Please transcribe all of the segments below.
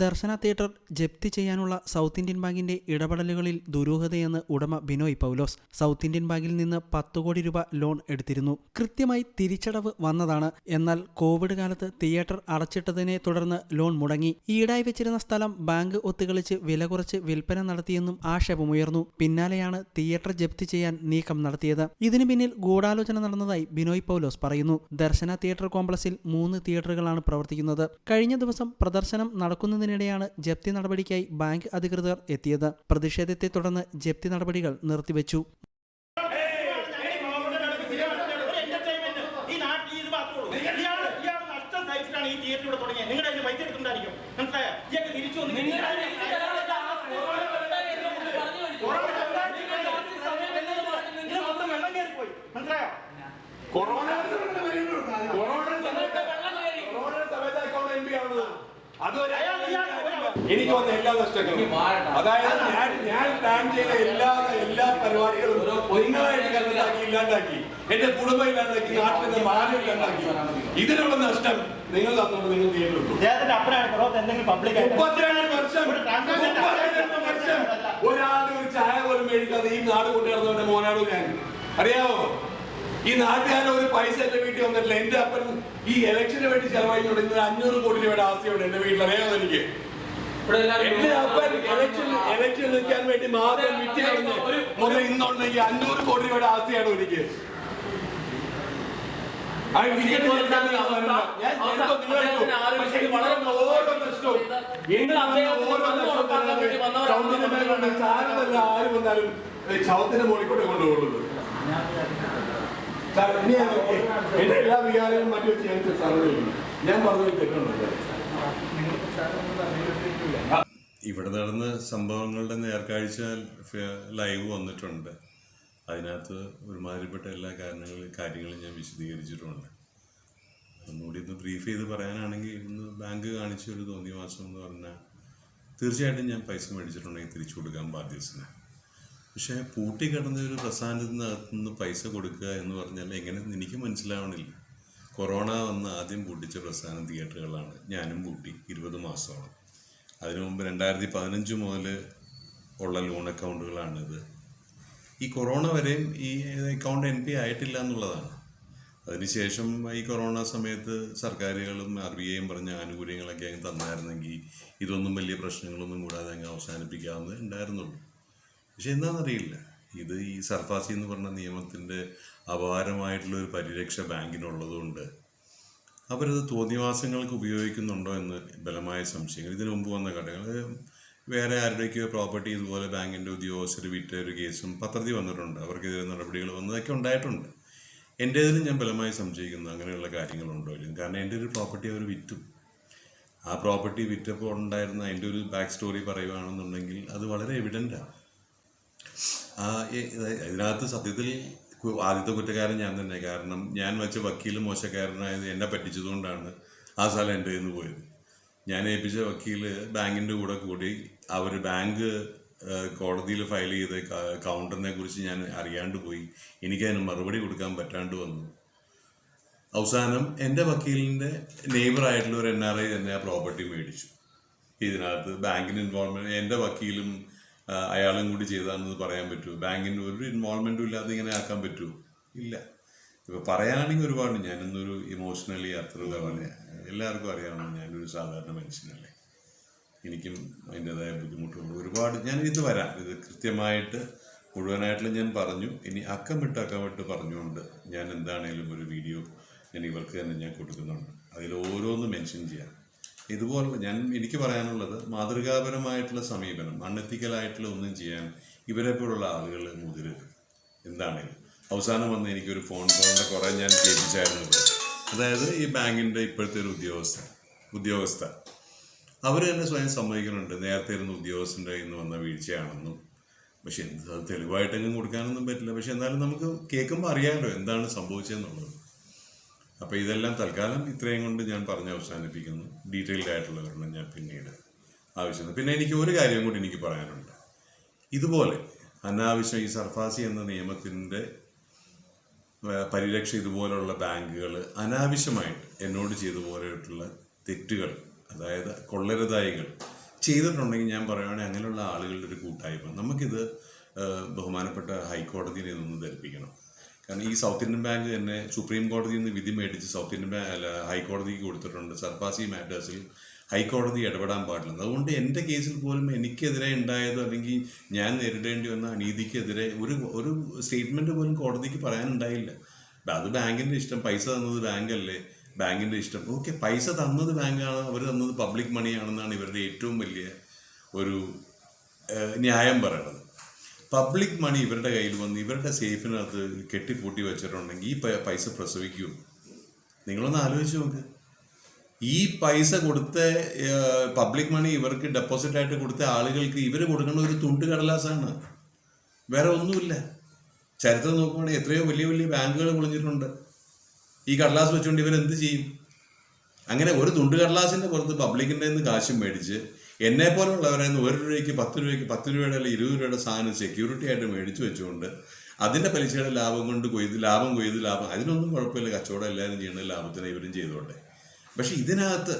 ദർശന theatre ജപ്തി ചെയ്യാനുള്ള south Indian ബാങ്കിന്റെ ഇടപെടലുകളിൽ ദുരൂഹതയെന്ന് ഉടമ ബിനോയ് പൗലോസ് സൗത്ത് ഇന്ത്യൻ ബാങ്കിൽ നിന്ന് പത്ത് കോടി രൂപ ലോൺ എടുത്തിരുന്നു. കൃത്യമായി തിരിച്ചടവ് വന്നതാണ്. എന്നാൽ കോവിഡ് കാലത്ത് തിയേറ്റർ അടച്ചിട്ടതിനെ തുടർന്ന് ലോൺ മുടങ്ങി. ഈടായി വെച്ചിരുന്ന സ്ഥലം ബാങ്ക് ഒത്തുകളിച്ച് വില കുറച്ച് വിൽപ്പന നടത്തിയെന്നും ആക്ഷേപമുയർന്നു. പിന്നാലെയാണ് തിയേറ്റർ ജപ്തി ചെയ്യാൻ നീക്കം നടത്തിയത്. ഇതിനു പിന്നിൽ ഗൂഢാലോചന നടന്നതായി ബിനോയ് പൗലോസ് പറയുന്നു. ദർശന തിയേറ്റർ കോംപ്ലക്സിൽ മൂന്ന് തിയേറ്ററുകളാണ് പ്രവർത്തിക്കുന്നത്. കഴിഞ്ഞ ദിവസം പ്രദർശനം നടക്കുന്നതിനിടെയാണ് ജപ്തി നടപടിക്കായി ബാങ്ക് അധികൃതർ എത്തിയത്. പ്രതിഷേധത്തെ തുടർന്ന് ജപ്തി നടപടികൾ നിർത്തിവെച്ചു ഈ നാട്ടിൽ ഇത് മാത്രമേ ഉള്ളൂ. ഇയാൾ ഇയാൾ നഷ്ടം സഹിച്ചിട്ടാണ് ഈ തിയേറ്റർ ഇവിടെ തുടങ്ങിയത്. നിങ്ങളുടെ കയ്യിൽ പൈസ എടുത്തിട്ടുണ്ടായിരിക്കും. മനസ്സിലായോ? ഇയാൾക്ക് തിരിച്ചു വന്ന് നിങ്ങളുടെ കൊറോണ തിരിച്ചു തരാനുള്ള ആ കൊറോണ ഉണ്ടായി എന്ന് നിങ്ങൾ പറഞ്ഞു കഴിഞ്ഞു. കൊറോണ ഉണ്ടായി. നിങ്ങൾ ലാസ്റ്റ് സമയം എന്നത് പറഞ്ഞ് ഇത് നിങ്ങൾ മൊത്തം വെള്ളം കയറിപ്പോയി. മനസ്സിലായോ? കൊറോണ സമയത്ത് വരുന്നുണ്ട്. കൊറോണ സമയത്ത് വെള്ളം കയറി. കൊറോണ സമയത്ത് അക്കൗണ്ട് എം പി ആവുന്നത് അതുവരെ അയാൾ ഇയാൾ ഒരു- എനിക്ക് വന്ന എല്ലാ നഷ്ടങ്ങളും. അതായത് ഞാൻ ഞാൻ പ്ലാൻ ചെയ്ത എല്ലാ എല്ലാ പരിപാടികളും നിങ്ങളായിട്ട് കണ്ടാക്കി ഇല്ലാണ്ടാക്കി എന്റെ കുടുംബം ഇല്ലാണ്ടാക്കി നാട്ടിലെ മാനം ഇല്ലാണ്ടാക്കി ഇതിനുള്ള നഷ്ടം നിങ്ങൾ തന്നോട് നിങ്ങൾ മുപ്പത്തിരണ്ട് വർഷം വർഷം ഒരാളുടെ ഒരു ചായ പോലും മേടിക്കാതെ ഈ നാട് കൊണ്ടുവരുന്നവന്റെ മോനാണോ ഞാൻ? അറിയാമോ ഈ നാട്ടുകാരൻ ഒരു പൈസ എന്റെ വീട്ടിൽ വന്നിട്ടില്ല. എന്റെ അപ്പൻ ഈ ഇലക്ഷന് വേണ്ടി ചെലവായിക്കൊണ്ട് ഇന്ന് അഞ്ഞൂറ് കോടി രൂപയുടെ ആസ്തിയുണ്ട് എന്റെ വീട്ടിൽ. അറിയാമോ എനിക്ക്? എന്റെ അപ്പൻ ഇലക്ഷൻ ഇലക്ഷൻ നിൽക്കാൻ വേണ്ടി മാത്രം വിറ്റ് കളഞ്ഞ് മുതൽ ഈ അഞ്ഞൂറ് കോടി രൂപയുടെ ആസ്തിയാണ് എനിക്ക്? ആരും വന്നാലും ചവിട്ടിന്റെ മുകളിൽ കൊണ്ടുപോകുന്നത്. എന്റെ എല്ലാ വികാരങ്ങളും മാറ്റി വെച്ച് ഞാൻ ഞാൻ പറഞ്ഞതിൽ തെറ്റുണ്ടല്ലോ ഇവിടെ നടന്ന സംഭവങ്ങളുടെ നേർക്കാഴ്ച ലൈവ് വന്നിട്ടുണ്ട്. അതിനകത്ത് ഒരുമാതിരിപ്പെട്ട എല്ലാ കാരണങ്ങളും കാര്യങ്ങളും ഞാൻ വിശദീകരിച്ചിട്ടുണ്ട്. ഒന്നുകൂടി ഒന്ന് ബ്രീഫ് ചെയ്ത് പറയാനാണെങ്കിൽ ഇന്ന് ബാങ്ക് കാണിച്ച ഒരു തോന്നിയ മാസം എന്ന് പറഞ്ഞാൽ തീർച്ചയായിട്ടും ഞാൻ പൈസ മേടിച്ചിട്ടുണ്ടെങ്കിൽ തിരിച്ചു കൊടുക്കാൻ ബാധ്യസ്ഥനാണ്. പക്ഷേ പൂട്ടി കിടന്ന ഒരു പ്രസ്ഥാനത്തിനകത്ത് നിന്ന് പൈസ കൊടുക്കുക എന്ന് പറഞ്ഞാൽ എങ്ങനെയെന്ന് എനിക്ക് മനസ്സിലാവണില്ല. കൊറോണ വന്ന് ആദ്യം പൂട്ടിച്ച പ്രസ്ഥാനം തിയേറ്ററുകളാണ് ഞാനും പൂട്ടി ഇരുപത് മാസമാണ് അതിനു മുമ്പ് രണ്ടായിരത്തി പതിനഞ്ച് മുതൽ ഉള്ള ലോൺ അക്കൗണ്ടുകളാണിത് ഈ കൊറോണ വരെയും ഈ അക്കൗണ്ട് എൻ പി ആയിട്ടില്ല എന്നുള്ളതാണ്. അതിനുശേഷം ഈ കൊറോണ സമയത്ത് സർക്കാരുകളും ആർ ബി ഐയും പറഞ്ഞ ആനുകൂല്യങ്ങളൊക്കെ അങ്ങ് തന്നായിരുന്നെങ്കിൽ ഇതൊന്നും വലിയ പ്രശ്നങ്ങളൊന്നും കൂടാതെ അങ്ങ് അവസാനിപ്പിക്കാവുന്നത് ഉണ്ടായിരുന്നുള്ളൂ. പക്ഷെ എന്താണെന്നറിയില്ല ഇത് ഈ സർഫാസി എന്ന് പറഞ്ഞ നിയമത്തിന്റെ അപാരമായിട്ടുള്ള ഒരു പരിരക്ഷ ബാങ്കിനുള്ളതുകൊണ്ട് അവരത് തോന്നിവാസങ്ങൾക്ക് ഉപയോഗിക്കുന്നുണ്ടോ എന്ന് ബലമായ സംശയങ്ങൾ. ഇതിനു മുമ്പ് വന്ന ഘട്ടങ്ങൾ വേറെ ആരുടെയൊക്കെയോ പ്രോപ്പർട്ടി ഇതുപോലെ ബാങ്കിന്റെ ഉദ്യോഗസ്ഥർ വിറ്റ ഒരു കേസും പത്രത്തിൽ വന്നിട്ടുണ്ട്. അവർക്കെതിരെ നടപടികൾ വന്നതൊക്കെ ഉണ്ടായിട്ടുണ്ട്. എന്റെ എന്റേതിലും ഞാൻ ബലമായി സംശയിക്കുന്നു. അങ്ങനെയുള്ള കാര്യങ്ങളുണ്ടോ ഇല്ല കാരണം എന്റെ ഒരു പ്രോപ്പർട്ടി അവർ വിറ്റു. ആ പ്രോപ്പർട്ടി വിറ്റപ്പോൾ ഉണ്ടായിരുന്ന അതിന്റെ ഒരു ബാക്ക് സ്റ്റോറി പറയുകയാണെന്നുണ്ടെങ്കിൽ അത് വളരെ എവിഡന്റാണ് ഇതിനകത്ത് സത്യത്തിൽ ആദ്യത്തെ കുറ്റക്കാരൻ ഞാൻ തന്നെ. കാരണം ഞാൻ വെച്ച വക്കീൽ മോശക്കാരനായത് എന്നെ പറ്റിച്ചതുകൊണ്ടാണ് ആ സ്ഥലം എന്റെ നിന്ന് പോയത്. ഞാൻ ഏൽപ്പിച്ച വക്കീൽ ബാങ്കിന്റെ കൂടെ കൂടി അവർ ബാങ്ക് കോടതിയിൽ ഫയൽ ചെയ്ത കൗണ്ടറിനെ കുറിച്ച് ഞാൻ അറിയാണ്ട് പോയി. എനിക്കതിന് മറുപടി കൊടുക്കാൻ പറ്റാണ്ട് വന്നു. അവസാനം എന്റെ വക്കീലിന്റെ നെയ്ബറായിട്ടുള്ള ഒരു എൻ ആർ ഐ തന്നെ ആ പ്രോപ്പർട്ടി മേടിച്ചു. ഇതിനകത്ത് ബാങ്കിന് ഇൻവോൾവ്മെന്റ് എന്റെ വക്കീലും അയാളും കൂടി ചെയ്താണെന്ന് പറയാൻ പറ്റുമോ ബാങ്കിന് ഒരു ഇൻവോൾവ്മെന്റും ഇല്ലാതെ ഇങ്ങനെ ആക്കാൻ പറ്റുമോ ഇല്ല. ഇപ്പൊ പറയുകയാണെങ്കിൽ ഒരുപാട് ഞാനിന്നൊരു ഇമോഷണലി അത്ര പറയാം എല്ലാവർക്കും അറിയാവുന്ന ഞാനൊരു സാധാരണ മനുഷ്യനല്ലേ. എനിക്കും അതിന്റെതായ ബുദ്ധിമുട്ടുകൾ ഒരുപാട് ഞാൻ ഇത് വരാം. ഇത് കൃത്യമായിട്ട് മുഴുവനായിട്ടുള്ള ഞാൻ പറഞ്ഞു. ഇനി അക്കം വിട്ട് അക്കം വിട്ട് പറഞ്ഞുകൊണ്ട് ഞാൻ എന്താണേലും ഒരു വീഡിയോ ഞാൻ ഇവർക്ക് തന്നെ ഞാൻ കൊടുക്കുന്നുണ്ട്. അതിൽ ഓരോന്ന് മെൻഷൻ ചെയ്യാം. ഇതുപോലുള്ള ഞാൻ എനിക്ക് പറയാനുള്ളത് മാതൃകാപരമായിട്ടുള്ള സമീപനം അണ്ണെത്തിക്കലായിട്ടുള്ള ഒന്നും ചെയ്യാൻ ഇവരെ പോലുള്ള ആളുകൾ മുതിരരുത്. എന്താണ് അവസാനം വന്ന് എനിക്കൊരു ഫോൺ കോളിന്റെ കുറേ ഞാൻ കേൾപ്പിച്ചായിരുന്നു അതായത് ഈ ബാങ്കിന്റെ ഇപ്പോഴത്തെ ഒരു ഉദ്യോഗസ്ഥ ഉദ്യോഗസ്ഥ. അവർ തന്നെ സ്വയം സമ്മതിക്കുന്നുണ്ട്. നേരത്തെ ഇരുന്ന ഉദ്യോഗസ്ഥന്റെ നിന്ന് വന്ന വീഴ്ചയാണെന്നും പക്ഷെ എന്ത് തെളിവായിട്ടെങ്കിലും കൊടുക്കാനൊന്നും പറ്റില്ല. പക്ഷെ എന്നാലും നമുക്ക് കേൾക്കുമ്പോൾ അറിയാമല്ലോ എന്താണ് സംഭവിച്ചതെന്നുള്ളത്. അപ്പോൾ ഇതെല്ലാം തൽക്കാലം ഇത്രയും കൊണ്ട് ഞാൻ പറഞ്ഞ് അവസാനിപ്പിക്കുന്നു. ഡീറ്റെയിൽഡ് ആയിട്ടുള്ള ഒരെണ്ണം ഞാൻ പിന്നീട് ആവശ്യമുണ്ട് പിന്നെ എനിക്ക് ഒരു കാര്യം കൂടി എനിക്ക് പറയാനുണ്ട്. ഇതുപോലെ അനാവശ്യം ഈ സർഫാസി എന്ന നിയമത്തിന്റെ പരിരക്ഷ ഇതുപോലുള്ള ബാങ്കുകൾ അനാവശ്യമായിട്ട് എന്നോട് ചെയ്ത തെറ്റുകൾ അതായത് കൊള്ളരുതായികൾ ചെയ്തിട്ടുണ്ടെങ്കിൽ ഞാൻ പറയുകയാണെങ്കിൽ അങ്ങനെയുള്ള ആളുകളുടെ ഒരു കൂട്ടായ്മ. നമുക്കിത് ബഹുമാനപ്പെട്ട ഹൈക്കോടതിയിൽ നിന്ന് ധരിപ്പിക്കണം. കാരണം ഈ സൗത്ത് ഇന്ത്യൻ ബാങ്ക് തന്നെ സുപ്രീം കോടതിയിൽ നിന്ന് വിധി മേടിച്ച് സൗത്ത് ഇന്ത്യൻ അല്ല ഹൈക്കോടതിക്ക് കൊടുത്തിട്ടുണ്ട്. സർഫാസി മാറ്റേഴ്സിൽ ഹൈക്കോടതി ഇടപെടാൻ പാടില്ല. അതുകൊണ്ട് എന്റെ കേസിൽ പോലും എനിക്കെതിരെ ഉണ്ടായതോ അല്ലെങ്കിൽ ഞാൻ നേരിടേണ്ടി വന്ന അനീതിക്കെതിരെ ഒരു ഒരു സ്റ്റേറ്റ്മെന്റ് പോലും കോടതിക്ക് പറയാനുണ്ടായില്ല. അത് ബാങ്കിന്റെ ഇഷ്ടം. പൈസ തന്നത് ബാങ്കല്ലേ ബാങ്കിന്റെ ഇഷ്ടം. ഓക്കെ പൈസ തന്നത് ബാങ്കാണ് അവർ തന്നത് പബ്ലിക് മണിയാണെന്നാണ് ഇവരുടെ ഏറ്റവും വലിയ ഒരു ന്യായം പറയണത്. പബ്ലിക് മണി ഇവരുടെ കയ്യിൽ വന്ന് ഇവരുടെ സേഫിനകത്ത് കെട്ടിപ്പൂട്ടി വെച്ചിട്ടുണ്ടെങ്കിൽ ഈ പൈസ പ്രസവിക്കും. നിങ്ങളൊന്ന് ആലോചിച്ച് നോക്ക്. ഈ പൈസ കൊടുത്ത പബ്ലിക് മണി ഇവർക്ക് ഡെപ്പോസിറ്റ് ആയിട്ട് കൊടുത്ത ആളുകൾക്ക് ഇവർ കൊടുക്കുന്ന ഒരു തുണ്ട് കടലാസാണ്. വേറെ ഒന്നുമില്ല. ചരിത്രം നോക്കുകയാണെങ്കിൽ എത്രയോ വലിയ വലിയ ബാങ്കുകൾ പൊളിഞ്ഞിട്ടുണ്ട്. ഈ കടലാസ് വെച്ചുകൊണ്ട് ഇവർ എന്ത് ചെയ്യും? അങ്ങനെ ഒരു തുണ്ട് കടലാസിന്റെ പുറത്ത് പബ്ലിക്കിന്റെ നിന്ന് കാശും മേടിച്ച് എന്നെ പോലുള്ളവരെ ഒരു രൂപയ്ക്ക് പത്ത് രൂപയ്ക്ക് പത്ത് രൂപയുടെ അല്ലെങ്കിൽ ഇരുപത് രൂപയുടെ സാധനം സെക്യൂരിറ്റി ആയിട്ട് മേടിച്ചു വെച്ചുകൊണ്ട് അതിന്റെ പലിശയുടെ ലാഭം കൊണ്ട് കൊയ്ത് ലാഭം കൊയ്ത് ലാഭം അതിനൊന്നും കുഴപ്പമില്ല. കച്ചവടം എല്ലാവരും ചെയ്യുന്ന ലാഭത്തിന് ഇവരും ചെയ്തോട്ടെ. പക്ഷെ ഇതിനകത്ത്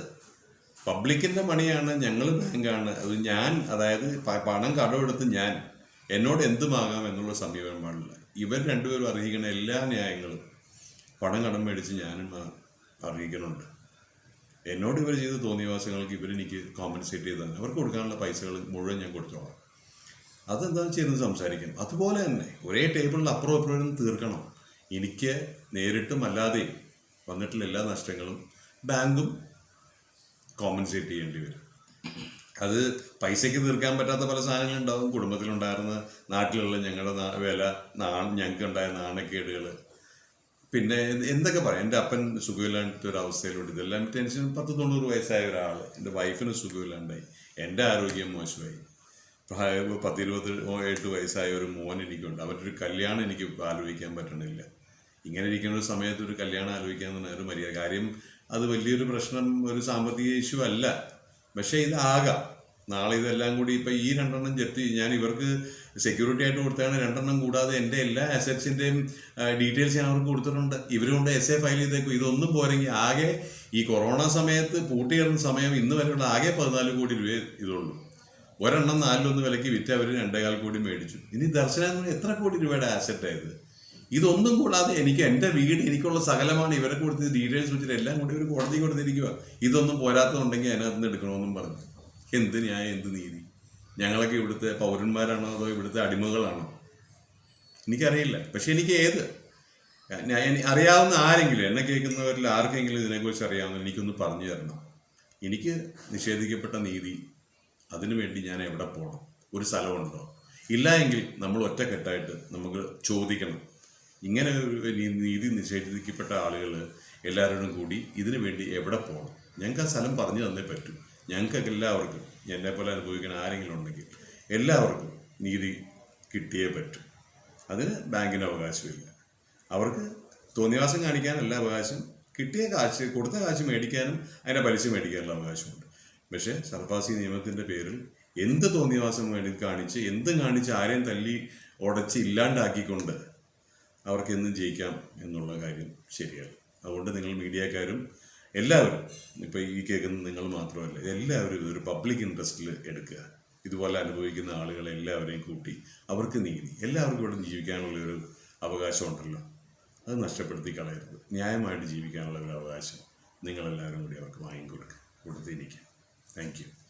പബ്ലിക്കിന്റെ പണിയാണ് ഞങ്ങൾ ബാങ്കാണ്. അത് ഞാൻ അതായത് പണം കടമെടുത്ത് ഞാൻ എന്നോട് എന്തുമാകാം എന്നുള്ള സമീപനം ഇവർ രണ്ടുപേരും അറിയിക്കുന്ന എല്ലാ ന്യായങ്ങളും പണം കടം മേടിച്ച് ഞാനും അറിയിക്കുന്നുണ്ട്. എന്നോട് ഇവർ ചെയ്ത തോന്നിയവാസങ്ങൾക്ക് ഇവരെനിക്ക് കോമ്പൻസേറ്റ് ചെയ്ത് തന്നെ. അവർക്ക് കൊടുക്കാനുള്ള പൈസകൾ മുഴുവൻ ഞാൻ കൊടുത്തോളാം. അതെന്താണെന്ന് ചെയ്യുന്നത് സംസാരിക്കും അതുപോലെ തന്നെ ഒരേ ടേബിളിൽ അപ്പുറം ഇപ്പുറം തീർക്കണം. എനിക്ക് നേരിട്ടും അല്ലാതെയും വന്നിട്ടുള്ള എല്ലാ നഷ്ടങ്ങളും ബാങ്കും കോമ്പൻസേറ്റ് ചെയ്യേണ്ടി വരും. അത് പൈസയ്ക്ക് തീർക്കാൻ പറ്റാത്ത പല സാധനങ്ങളുണ്ടാവും. കുടുംബത്തിലുണ്ടായിരുന്ന നാട്ടിലുള്ള ഞങ്ങളുടെ വില നാ ഞങ്ങൾക്കുണ്ടായ നാണക്കേടുകൾ പിന്നെ എന്തൊക്കെ പറയാം? എന്റെ അപ്പൻ സുഖമില്ലാത്ത ഒരു അവസ്ഥയിലോട്ട് ഇതെല്ലാം ടെൻഷൻ പത്ത് തൊണ്ണൂറ് വയസ്സായ ഒരാൾ എന്റെ വൈഫിന് സുഖമില്ലാണ്ടായി. എന്റെ ആരോഗ്യം മോശമായി. പത്ത് പത്തിരുപത്തി എട്ട് വയസ്സായ ഒരു മോൻ എനിക്കുണ്ട്. അവരുടെ ഒരു കല്യാണം എനിക്ക് ആലോചിക്കാൻ പറ്റണില്ല. ഇങ്ങനെ ഇരിക്കുന്ന ഒരു സമയത്ത് ഒരു കല്യാണം ആലോചിക്കാൻ തന്നെ ഒരു മര്യാദ. കാര്യം അത് വലിയൊരു പ്രശ്നം ഒരു സാമ്പത്തിക ഇഷ്യൂ അല്ല. പക്ഷേ ഇതാകാം. നാളെ ഇതെല്ലാം കൂടി ഇപ്പം ഈ രണ്ടെണ്ണം ജപ്തി ഞാൻ ഇവർക്ക് സെക്യൂരിറ്റി ആയിട്ട് കൊടുത്താണ് രണ്ടെണ്ണം കൂടാതെ എന്റെ എല്ലാ അസറ്റ്സിന്റെയും ഡീറ്റെയിൽസ് ഞാൻ അവർക്ക് കൊടുത്തിട്ടുണ്ട്. ഇവരുകൊണ്ട് കൊണ്ട് എസ് എ ഫയൽ ചെയ്തേക്കും. ഇതൊന്നും പോരെങ്കിൽ ആകെ ഈ കൊറോണ സമയത്ത് പൂട്ടിയിടുന്ന സമയം ഇന്ന് വരെയുള്ള ആകെ പതിനാല് കോടി രൂപയെ ഇതുള്ളൂ ഒരെണ്ണം നാലിലൊന്ന് വിലയ്ക്ക് വിറ്റ് അവർ രണ്ടേകാൽ കോടി മേടിച്ചു. ഇനി ദർശനം എത്ര കോടി രൂപയുടെ ആസറ്റ് ആയത് ഇതൊന്നും കൂടാതെ എനിക്ക് എന്റെ വീട് എനിക്കുള്ള സകലമാണ് ഇവരെ കൊടുത്ത് ഡീറ്റെയിൽസ് വെച്ചിട്ട് എല്ലാം കൂടി ഒരു കോടതി കൊടുത്തിരിക്കുക ഇതൊന്നും പോരാത്തതുണ്ടെങ്കിൽ അതിനകത്ത് നിന്ന് എടുക്കണമെന്നും പറഞ്ഞു. എന്ത് ന്യായം എന്ത് നീതി? ഞങ്ങളൊക്കെ ഇവിടുത്തെ പൗരന്മാരാണോ അതോ ഇവിടുത്തെ അടിമകളാണോ? എനിക്കറിയില്ല. പക്ഷെ എനിക്ക് ഏത്? അറിയാവുന്ന ആരെങ്കിലും എന്നെ കേൾക്കുന്നവരിൽ ആർക്കെങ്കിലും ഇതിനെക്കുറിച്ച് അറിയാവുന്ന എനിക്കൊന്ന് പറഞ്ഞു തരണം. എനിക്ക് നിഷേധിക്കപ്പെട്ട നീതി അതിനുവേണ്ടി ഞാൻ എവിടെ പോകണം? ഒരു സ്ഥലമുണ്ടോ? ഇല്ല എങ്കിൽ നമ്മൾ ഒറ്റക്കെട്ടായിട്ട് നമുക്ക് ചോദിക്കണം. ഇങ്ങനെ ഒരു നീതി നിഷേധിക്കപ്പെട്ട ആളുകൾ എല്ലാവരോടും കൂടി ഇതിനു വേണ്ടി എവിടെ പോകണം? ഞങ്ങൾക്ക് ആ സ്ഥലം പറഞ്ഞു തന്നേ പറ്റൂ. ഞങ്ങൾക്ക് എല്ലാവർക്കും എന്നെ പോലെ അനുഭവിക്കുന്ന ആരെങ്കിലും ഉണ്ടെങ്കിൽ എല്ലാവർക്കും നീതി കിട്ടിയേ പറ്റും. അതിന് ബാങ്കിന് അവകാശമില്ല. അവർക്ക് തോന്നിവാസം കാണിക്കാനല്ല അവകാശം കിട്ടിയ കാശ് കൊടുത്ത കാശ് മേടിക്കാനും അതിന്റെ പലിശ മേടിക്കാനുള്ള അവകാശമുണ്ട്. പക്ഷേ സർഫാസി നിയമത്തിന്റെ പേരിൽ എന്ത് തോന്നിവാസം വേണ്ടി കാണിച്ച് എന്ത് കാണിച്ച് ആരെയും തല്ലി ഉടച്ച് ഇല്ലാണ്ടാക്കിക്കൊണ്ട് അവർക്ക് എന്നും ജയിക്കാം എന്നുള്ള കാര്യം ശരിയാണ്. അതുകൊണ്ട് നിങ്ങൾ മീഡിയക്കാരും എല്ലാവരും ഇപ്പോൾ ഈ കേൾക്കുന്ന നിങ്ങൾ മാത്രമല്ല എല്ലാവരും ഇതൊരു പബ്ലിക് ഇൻട്രസ്റ്റിൽ എടുക്കുക. ഇതുപോലെ അനുഭവിക്കുന്ന ആളുകളെ എല്ലാവരെയും കൂട്ടി അവർക്ക് നീതി എല്ലാവർക്കും ഇവിടെ ജീവിക്കാനുള്ള ഒരു അവകാശമുണ്ടല്ലോ. അത് നഷ്ടപ്പെടുത്തി കളയരുത്. ന്യായമായിട്ട് ജീവിക്കാനുള്ള ഒരു അവകാശം നിങ്ങളെല്ലാവരും കൂടി അവർക്ക് വാങ്ങിക്കൊടുക്കുക. കൊടുത്തിരിക്കുക താങ്ക് യു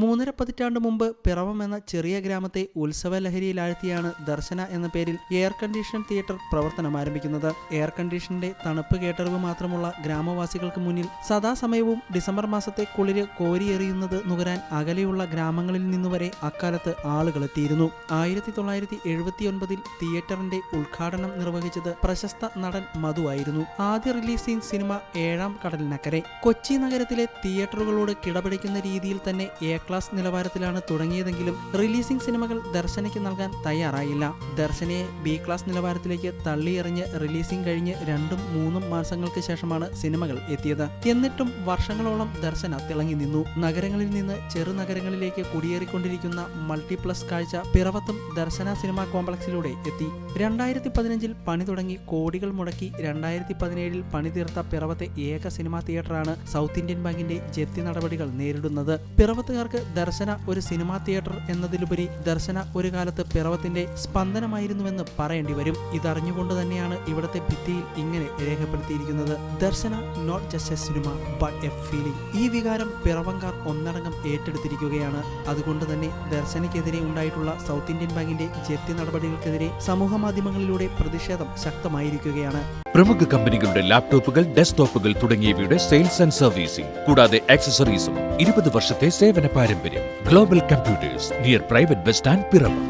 മൂന്നര പതിറ്റാണ്ട് മുമ്പ് പിറവം എന്ന ചെറിയ ഗ്രാമത്തെ ഉത്സവ ലഹരിയിലാഴ്ത്തിയാണ് ദർശന എന്ന പേരിൽ എയർ കണ്ടീഷൻ തിയേറ്റർ പ്രവർത്തനം ആരംഭിക്കുന്നത്. എയർ കണ്ടീഷന്റെ തണുപ്പ് കേട്ടറിവ് മാത്രമുള്ള ഗ്രാമവാസികൾക്ക് മുന്നിൽ സദാസമയവും ഡിസംബർ മാസത്തെ കുളിര് കോരിയെറിയുന്നത് നുകരാൻ അകലെയുള്ള ഗ്രാമങ്ങളിൽ നിന്നുവരെ അക്കാലത്ത് ആളുകളെത്തിയിരുന്നു ആയിരത്തി തൊള്ളായിരത്തി എഴുപത്തിയൊൻപതിൽ തിയേറ്ററിന്റെ ഉദ്ഘാടനം നിർവഹിച്ചത് പ്രശസ്ത നടൻ മധു ആയിരുന്നു. ആദ്യ റിലീസിംഗ് സിനിമ ഏഴാം കടലിനക്കരെ. കൊച്ചി നഗരത്തിലെ തിയേറ്ററുകളോട് കിടപിടിക്കുന്ന രീതിയിൽ തന്നെ ക്ലാസ് നിലവാരത്തിലാണ് തുടങ്ങിയതെങ്കിലും റിലീസിംഗ് സിനിമകൾ ദർശനയ്ക്ക് നൽകാൻ തയ്യാറായില്ല. ദർശനയെ ബി ക്ലാസ് നിലവാരത്തിലേക്ക് തള്ളിയെറിഞ്ഞ് റിലീസിംഗ് കഴിഞ്ഞ് രണ്ടും മൂന്നും മാസങ്ങൾക്ക് ശേഷമാണ് സിനിമകൾ എത്തിയത്. എന്നിട്ടും വർഷങ്ങളോളം ദർശന തിളങ്ങി നിന്നു. നഗരങ്ങളിൽ നിന്ന് ചെറുനഗരങ്ങളിലേക്ക് കുടിയേറിക്കൊണ്ടിരിക്കുന്ന മൾട്ടിപ്ലസ് കാഴ്ച പിറവത്തും ദർശന സിനിമാ കോംപ്ലക്സിലൂടെ എത്തി. രണ്ടായിരത്തി പതിനഞ്ചിൽ പണി തുടങ്ങി കോടികൾ മുടക്കി രണ്ടായിരത്തി പതിനേഴിൽ പണി തീർത്ത പിറവത്തെ ഏക സിനിമാ തിയേറ്ററാണ് സൗത്ത് ഇന്ത്യൻ ബാങ്കിന്റെ ജപ്തി നടപടികൾ നേരിടുന്നത്. പിറവത്തുകാർക്ക് ദർശന ഒരു സിനിമാ തിയേറ്റർ എന്നതിലുപരി ദർശന ഒരു കാലത്ത് പിറവത്തിന്റെ സ്പന്ദനമായിരുന്നുവെന്ന് പറയേണ്ടി വരും. ഇതറിഞ്ഞുകൊണ്ട് തന്നെയാണ് ഇവിടത്തെ ഭിത്തിയിൽ ഇങ്ങനെ രേഖപ്പെടുത്തിയിരിക്കുന്നത്. Darshana not just a cinema but a feeling ഈ വികാരം പിറവങ്കാർ ഒന്നടങ്കം ഏറ്റെടുത്തിരിക്കുകയാണ്. അതുകൊണ്ട് തന്നെ ദർശനയ്ക്കെതിരെ ഉണ്ടായിട്ടുള്ള സൗത്ത് ഇന്ത്യൻ ബാങ്കിന്റെ ജപ്തി നടപടികൾക്കെതിരെ സമൂഹ മാധ്യമങ്ങളിലൂടെ പ്രതിഷേധം ശക്തമായിരിക്കുകയാണ്. പ്രമുഖ കമ്പനികളുടെ ലാപ്ടോപ്പുകൾ ഡെസ്ക്ടോപ്പുകൾ തുടങ്ങിയവയുടെ സെയിൽസ് ആൻഡ് സർവീസിംഗ് കൂടാതെ ആക്സസറീസും ഇരുപത് വർഷത്തെ സേവന പാരമ്പര്യം. Global computers near private bus stand Piravom